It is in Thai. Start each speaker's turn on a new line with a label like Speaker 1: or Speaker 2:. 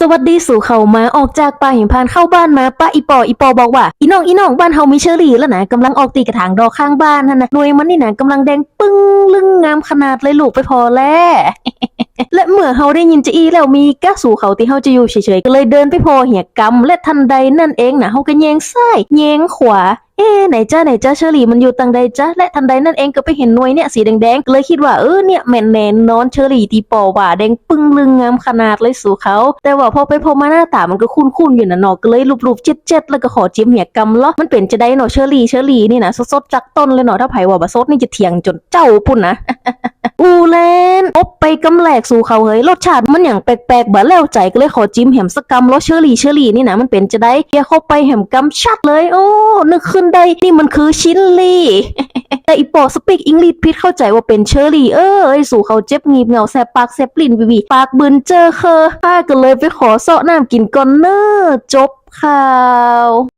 Speaker 1: สวัสดีสู่เขามาออกจากป่าหิมพานเข้าบ้านมาป้าอีปออีปอบอกว่าอีน้องอีน้องบ้านเฮามีเชอรี่แล้วนะกำลังออกตีกระถางดอกข้างบ้านนั่นนะหน่วยมันนี่นะกำลังแดงปึ้งลึงงามขนาดเลยลูกไปพอแล้ว เมื่อเฮาได้ยินจะอีแล้วมีก้าสู่เขาที่เฮาจะอยู่เฉยๆก็เลยเดินไปพอเหียกำและทันใดนั่นเองนะเฮาก็แยงซ้ายแยงขวาเอ๊ไหนจ้าไหนจ้าเชอรี่มันอยู่ตังใดจ้าและทันใดนั่นเองก็ไปเห็นหน่วยเนี่ยสีแดงๆเลยคิดว่าเออเนี่ยแม่นแนนอนเชอรี่ตีปอว่าแดงปึ้งลึงงามขนาดเลยสู่เขา แต่ว่าพอไปพอมาหน้าตามันก็คุ้นๆอยู่นะเนาะก็เลยรูปๆเจ็ดๆแล้วก็ขอจิ้มเหียกำล้อมันเป็นจะได้เนาะเชอรี่เชอรี่นี่นะสดๆจากต้นเลยเนาะถ้าไผว่าบ่สดนี่จะเถียงจนเจ้าปุ่นนะอูเลนอบไป กำแหลกสู่เขาเฮ้ยรสชาติมันอย่างแปลกๆบ่แล้วใจก็เลยขอจิ้มแหมสักกำรสเชอรี่เชอรี่นี่นะมันเป็นจะได้เกียเข้าไปแหมกำชัดเลย โอ้นึกขึ้นได้นี่มันคือชินลี่แต่อีปอสปีกอังกฤษพิดเข้าใจว่าเป็นเชอรี่เอ้ยสู่เขาเจ็บงีบเงาแสบปากแสบลิ้นวิวีปากบืนเจอเคอข้าก็เลยไปขอเสาะน้ำกินก่อนเนอจบข่าว